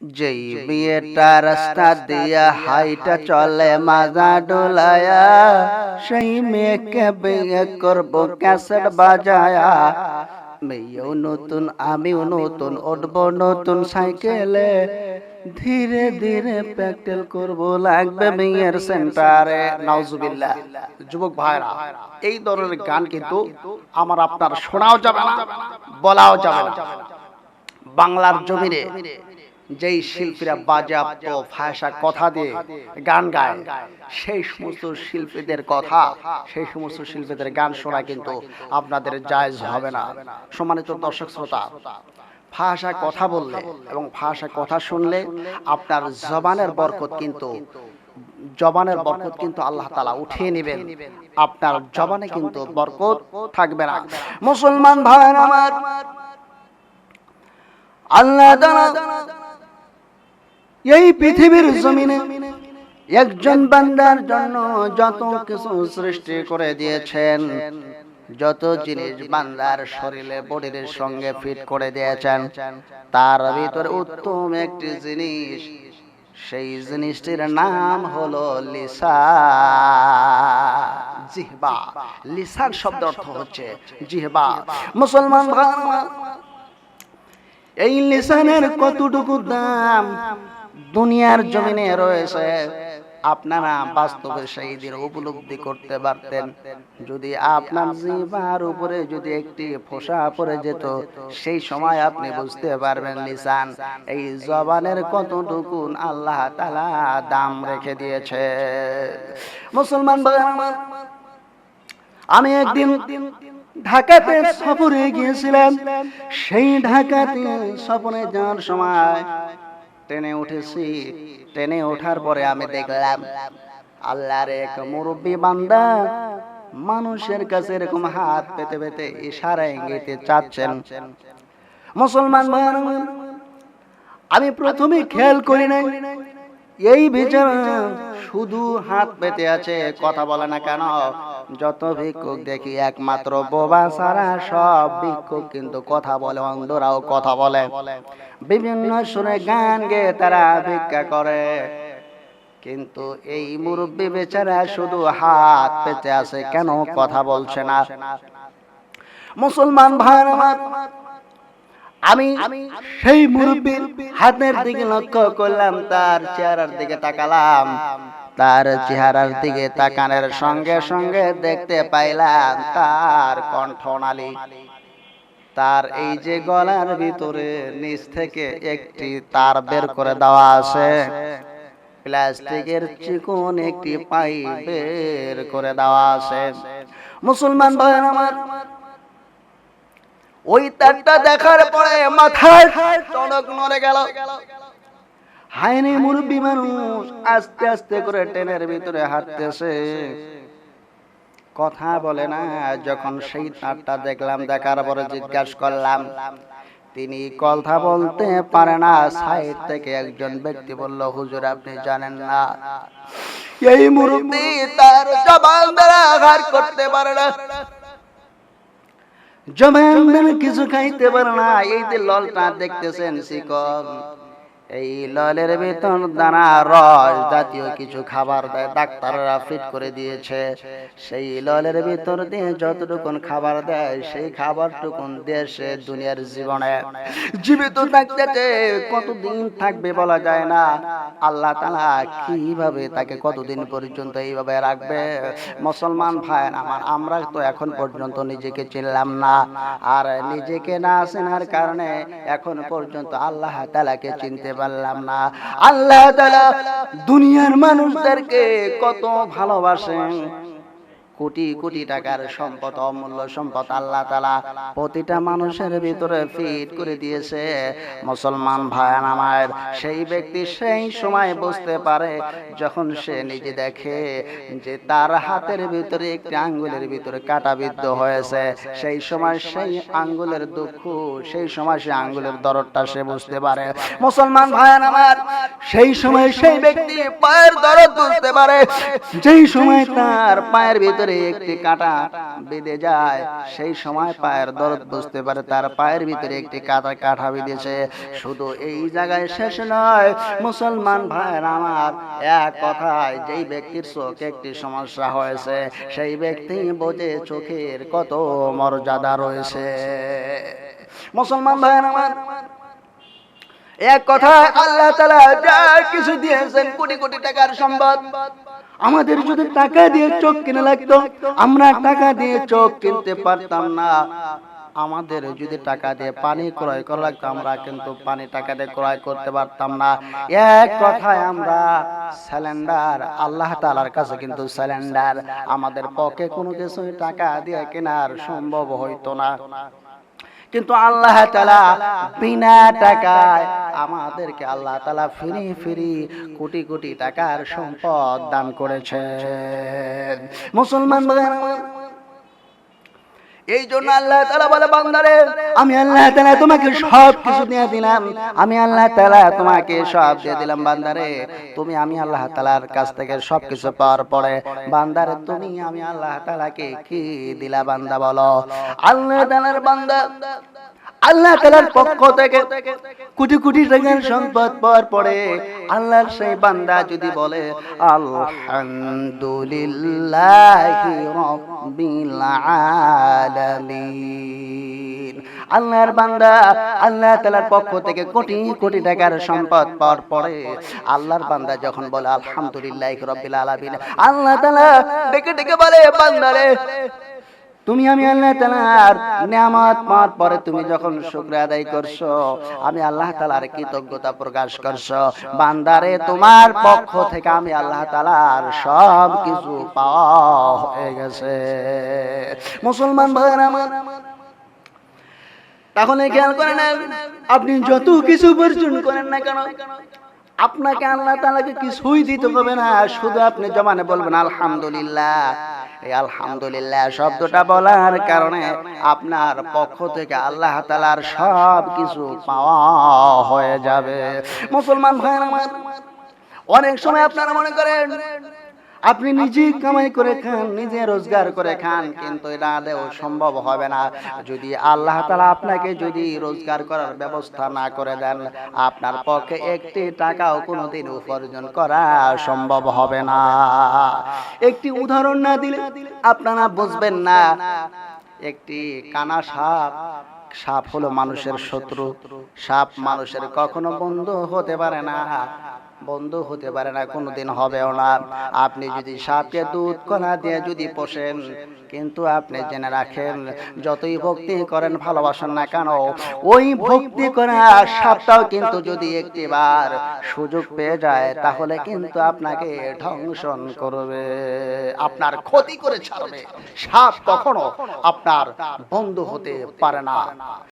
যেই বিয়েটা রাস্তা দিয়া হাইটা চলে মাজা ডোলায়া সেই মেয়েকে বিয়ে করব ক্যাসেট বাজায়া। মেয়েও নতুন আমিও নতুন উঠবো নতুন সাইকেলে। ধীরে ধীরে প্র্যাকটেল করব লাগবে মেয়ের সেন্টারে। নাউজুবিল্লাহ। যুবক ভাইরা এই ধরনের গান কিন্তু আমার আপনার শোনাও যাবে না বলাও যাবে না। বাংলার জমিনে যেই শিল্পীরা বাজাপ্ত ভাষা কথা দিয়ে গান গায়, সেই সমস্ত শিল্পীদের কথা, সেই সমস্ত শিল্পীদের গান শোনা কিন্তু আপনাদের জায়জ হবে না। সম্মানিত দর্শক শ্রোতা ভাষা কথা বললে এবং ভাষা কথা শুনলে আপনার জবানের বরকত কিন্তু, জবানের বরকত কিন্তু আল্লাহ তালা উঠিয়ে নেবেন। আপনার জবানে কিন্তু বরকত থাকবে না। মুসলমান ভাই আমার, আল্লাহ এই পৃথিবীর জমিনে একজন বান্দার জন্য যত কিছু সৃষ্টি করে দিয়েছেন, যত জিনিস বান্দার শরীরে, বডির সঙ্গে ফিট করে দিয়েছেন, তার ভিতরে উত্তম একটি জিনিস, সেই জিনিসটির নাম হলো লিসা। জিহবা। লিসার শব্দ অর্থ হচ্ছে জিহবা। মুসলমান এই লিসানের কতটুকু দাম? দুনিয়ার জমিনে রয়েছে। আপনারা বাস্তবে সেই দিন উপলব্ধি করতে পারতেন। যদি আপনার জিবার উপরে যদি একটি ফোসা পড়ে যেত সেই সময় আপনি বুঝতে পারবেন লিসান এই জবানের কতটুকু আল্লাহ তালা দাম রেখে দিয়েছে। মুসলমান আমি একদিন ঢাকাতে সফরে গিয়েছিলাম। সেই ঢাকাতে সফরে যাওয়ার সময় ট্রেনে উঠেছি। ট্রেনে ওঠার পরে আমি দেখলাম, আল্লাহর এক মুরব্বী বান্দা মানুষের কাছে এরকম হাত পেতে পেতে ইশারা ইঙ্গিতে চাচ্ছেন। মুসলমান আমি প্রথমে খেয়াল করি নাই। এই বেচারা শুধু হাত পেতে আছে, কথা বলে না কেন? যত ভিক্ষুক দেখি, একমাত্র বোবা সারা সব ভিক্ষুক কিন্তু কথা বলে, অন্ধরাও কথা বলে। বিভিন্ন সুরে গান গেয়ে তারা ভিক্ষা করে। কিন্তু এই মুরব্বী বেচারা শুধু হাত পেতে আছে, কেন কথা বলছে না? মুসলমান ভাই আমি সেই মুরব্বীর হাতের দিকে লক্ষ্য করলাম, তার চেহারার দিকে তাকালাম, তার চেহারার দিকে তাকানোর সঙ্গে সঙ্গে দেখতে পাইলাম তার কণ্ঠনালী তার এই যে গলার ভিতরে নিচ থেকে একটি তার বের করে দেওয়া আছে, প্লাস্টিকের চিকন একটি পাইপ বের করে দেওয়া আছে। মুসলমান ভাই আমার ওই তারটা দেখার পরে মাথায় টনক নড়ে গেল। হায়নি মুরব্বী মানুষ, আস্তে আস্তে করে ট্রেনের ভিতরে হাঁটতেছে। কথা বলে না, যখন সেই তারটা দেখলাম, দেখার পরে জিজ্ঞাসা করলাম, তিনি কথা বলতে পারে না, সাইড থেকে একজন ব্যক্তি বলল, হুজুর, আপনি জানেন না, এই মুরব্বী তার জবান দ্বারা আঘাত করতে পারে না। জবান কিছু খাইতে পারে না। এই যে ললটা দেখতেছেন শিকল এই ললের ভিতর দানা, রস জাতীয় কিছু খাবার দেয়, ডাক্তাররা ফিট করে দিয়েছে। সেই ললের ভিতর দিয়ে যতটুকুন খাবার দেয়, সেই খাবারটুকুন দেশে, দুনিয়ার জীবনে। জীবিত থাকতে কতদিন থাকবে বলা যায় না। আল্লাহ তালা কীভাবে তাকে কতদিন পর্যন্ত এইভাবে রাখবে? মুসলমান ভাই আমার, আমরা তো এখন পর্যন্ত নিজেকে চিনলাম না। আর নিজেকে না চেনার কারণে এখন পর্যন্ত আল্লাহ তালাকে চিনতে পারলাম না। আল্লাহ তালা দুনিয়ার মানুষদেরকে কত ভালোবাসেন। কোটি কোটি টাকার সম্পদ, অমূল্য সম্পদ আল্লাহ তালা প্রতিটা মানুষের ভিতরে ফিট করে দিয়েছে। মুসলমান ভাই আমার, সেই ব্যক্তি সেই সময় বুঝতে পারে যখন সে নিজে দেখে যে তার হাতের ভিতরে একটি আঙ্গুলের ভিতরে কাটা বিদ্ধ হয়েছে। সেই সময় সেই আঙ্গুলের দুঃখ, সেই সময় সে আঙ্গুলের দরদটা সে বুঝতে পারে। মুসলমান ভাই আমার, সেই সময় সেই ব্যক্তি পায়ের দরদ বুঝতে পারে। যেই সময় তার পায়ের ভিতরে একটি কাঁটা বেঁধে যায়। সেই সময় পায়ের দরদ বুঝতে পারে তার পায়ের ভিতরে একটি কাঁটা কাঁটা বেঁধেছে। শুধু এই জায়গায় শেষ নয়, মুসলমান ভাইয়ের আমার এক কথায় যেই ব্যক্তির চোখে একটি সমস্যা হয়েছে, সেই ব্যক্তি বোঝে চোখের কত মর্যাদা রয়েছে। মুসলমান ভাইয়ের আমার এক কথায় আল্লাহ তালা যা কিছু দিয়েছেন কোটি কোটি টাকার সম্পদ আমাদের যদি টাকা দিয়ে চোখ কিনে লাগতো, আমরা টাকা দিয়ে চোখ কিনতে পারতাম না। আমাদের যদি টাকা দিয়ে পানি ক্রয় করা লাগতো, আমরা কিন্তু পানি টাকা দিয়ে ক্রয় করতে পারতাম না। এক কথায় আমরা সিলিন্ডার, আল্লাহ তালার কাছে কিন্তু সিলিন্ডার। আমাদের পক্ষে কোনো কিছু টাকা দিয়ে কেনার সম্ভব হইতো না। কিন্তু আল্লাহ তালা বিনা টাকায় আমাদেরকে আল্লাহ তালা ফিরি ফিরি কোটি কোটি টাকার সম্পদ দান করেছে মুসলমান এই জন্য আল্লাহ তালা বলে, বান্দারে, আমি আল্লাহ তালা তোমাকে সব কিছু দিয়ে দিলাম। আমি আল্লাহ তালা তোমাকে সব দিয়ে দিলাম, বান্দারে। তুমি আমি আল্লাহ তালার কাছ থেকে সব কিছু পাওয়ার পরে, বান্দারে, তুমি আমি আল্লাহ তালাকে কি দিলা, বান্দা বলো? আল্লাহ তালার বান্দা, আল্লাহ তালার পক্ষ থেকে কোটি কোটি টাকার সম্পদ পাওয়ার পরে আল্লাহর সেই বান্দা যদি বলে আলহামদুলিল্লাহি রাব্বিল আলামিন। আল্লাহর বান্দা আল্লাহ তালার পক্ষ থেকে কোটি কোটি টাকার সম্পদ পাওয়ার পরে আল্লাহর বান্দা যখন বলে আলহামদুলিল্লাহ রব্বিল আলামিন আল্লাহ তালা ডেকে ডেকে বলে বান্দারে তুমি আমি আল্লাহ তালার নিয়ামত পাওয়ার পরে তুমি যখন শুক্র আদায় করছ, আমি আল্লাহ তালার কৃতজ্ঞতা প্রকাশ করছ। বান্দারে, তোমার পক্ষ থেকে আমি আল্লাহ তালার সব কিছু পাওয়া হয়ে গেছে। মুসলমান ভাইয়ের আমার, তাহলে খেয়াল করে নেন আপনি যত কিছু উপার্জন করেন না কেন, আপনাকে আল্লাহ তালাকে কিছুই দিতে হবে না, শুধু আপনি জমানে বলবেন, আলহামদুলিল্লাহ। আলহামদুলিল্লাহ শব্দটা বলার কারণে আপনার পক্ষ থেকে আল্লাহ তালার সব কিছু পাওয়া হয়ে যাবে। মুসলমান ভাই অনেক সময় আপনারা মনে করেন আপনি নিজে কামাই করে খান, নিজে রোজগার করে খান, কিন্তু এটা আদেও সম্ভব হবে না। যদি আল্লাহ তালা আপনাকে যদি রোজগার করার ব্যবস্থা না করে দেন, আপনার পক্ষে একটি টাকাও কোনোদিন উপার্জন করা সম্ভব হবে না। একটি উদাহরণ না দিলে আপনারা বুঝবেন না, একটি কানা সাপ সাপ হলো মানুষের শত্রু, সাপ মানুষের কখনো বন্ধু হতে পারে না। বন্ধু হতে পারে না, কোনোদিন হবেও না। আপনি যদি সাপকে দুধ কণা দিয়ে যদি পোষেন, কিন্তু আপনি জেনে রাখেন, যতই ভক্তি করেন, ভালোবাসেন না কেন, ওই ভক্তি করা সাপটাও কিন্তু যদি একটিবার সুযোগ পেয়ে যায়, তাহলে কিন্তু আপনাকে ধ্বংসন করবে, আপনার ক্ষতি করে ছাড়বে। সাপ কখনো আপনার বন্ধু হতে পারে না।